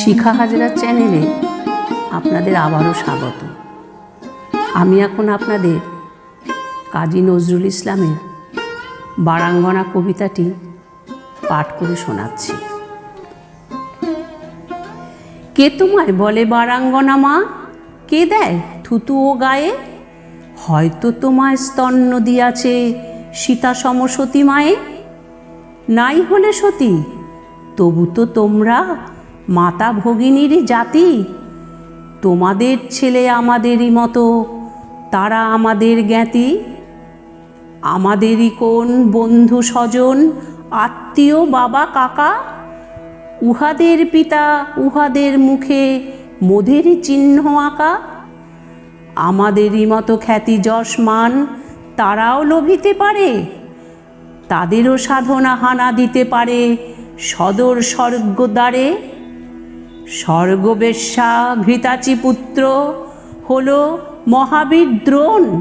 শিখা হাজরা চ্যানেলে আপনাদের আবারও স্বাগত। আমি এখন আপনাদের কাজী নজরুল ইসলামের বারাঙ্গনা কবিতাটি পাঠ করে শোনাচ্ছি। কে তোমায় বলে বারাঙ্গনা মা? কে দেয় থুতু ও গায়ে? হয়তো তোমায় স্তন্য দিয়াছে সীতা সমসতী মায়ে। নাই হলে সতী, তবু তো তোমরা মাতা ভগিনীর জাতি। তোমাদের ছেলে আমাদেরই মতো, তারা আমাদের জ্ঞাতি। আমাদেরই কোন বন্ধু স্বজন, আত্মীয় বাবা কাকা? উহাদের পিতা উহাদের মুখে মোদেরই চিহ্ন আঁকা। আমাদেরই মতো খ্যাতি যশ মান তারাও লোভিতে পারে। তাদেরও সাধনা হানা দিতে পারে সদর স্বর্গদ্বারে স্বর্গবেশ্যা ঘৃতাচি পুত্র হল মহাবীর দ্রোণ।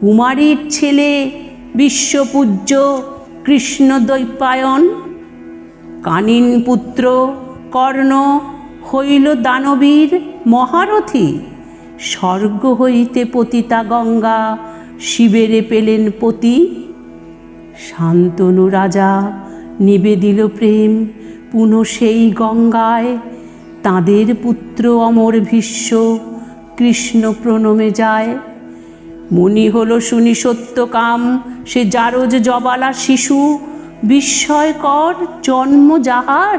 কুমারীর ছেলে বিশ্বপূজ্য কৃষ্ণ দৈপায়ন কানিন পুত্র কর্ণ হইল দানবীর মহারথী। স্বর্গ হইতে পতিতা গঙ্গা শিবেরে পেলেন পতি। শান্তনু রাজা নিবেদিল প্রেম, পুনঃ সেই গঙ্গায় তাঁদের পুত্র অমর ভীষ্ম কৃষ্ণ প্রণমে যায়। মনি হল শুনি সত্যকাম সে জারজ জবালা শিশু। বিস্ময়কর জন্ম যাহার,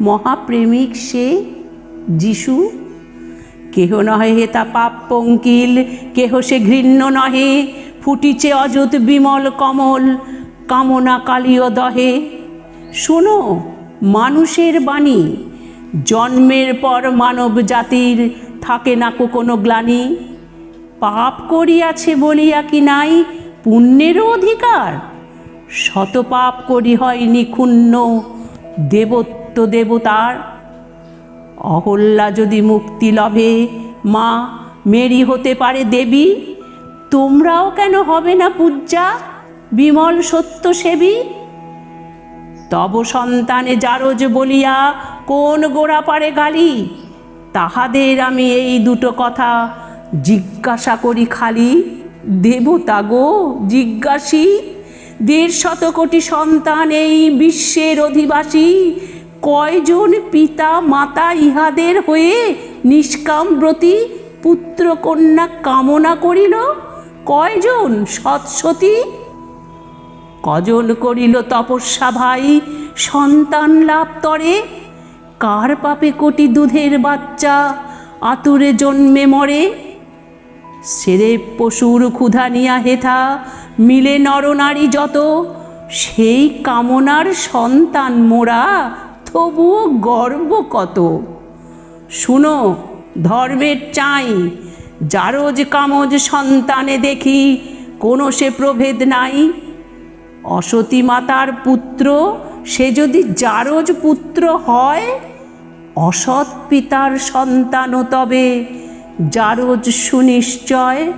মহাপ্রেমিক সে যিশু। কেহ নহে হেতা পাপ পঙ্কিল কেহ সে ঘৃণ্য নহে। ফুটিছে অযুত বিমল কমল, কামনা কালীয় দহে। শোনো, মানুষের বাণী জন্মের পর মানব জাতির থাকে না কোনো গ্লানি? পাপ করিয়াছে বলিয়া কি নাই? পুণ্যেরও অধিকার। শত পাপ করি হয় ক্ষুণ্ণ দেবত্ব দেবতার। অহল্যা যদি মুক্তি লভে, মা, মেরি হতে পারে দেবী, তোমরাও কেন হবে না পূজা বিমল সত্য সেবী তব সন্তানে জারজ বলিয়া, কোন গোড়া পারে গালি? তাহাদের আমি এই দুটো কথা জিজ্ঞাসা করি খালি, দেবতা গো, জিজ্ঞাসী, দেড় শত কোটি সন্তান এই বিশ্বের অধিবাসী, কয়জন পিতা মাতা ইহাদের হয়ে নিষ্কামব্রতী পুত্র কন্যা কামনা করিল? কয়জন সৎসতী কজন করিল তপস্যা ভাই, সন্তান লাভ তরে। কার পাপে কোটি দুধের বাচ্চা, আতুরে জন্মে মরে। সেরে পশুর ক্ষুধা নিয়া হেথা মিলে নরনারী যত, সেই কামনার সন্তান মোরা, তবুও গর্ব কত। শুনো, ধর্মের চাই জারজ কামজ সন্তানে দেখি, কোনো সে প্রভেদ নাই। অসতী মাতার পুত্র সে যদি জারজ পুত্র হয় অসৎ পিতার সন্তানও তবে। জারজ সুনিশ্চয়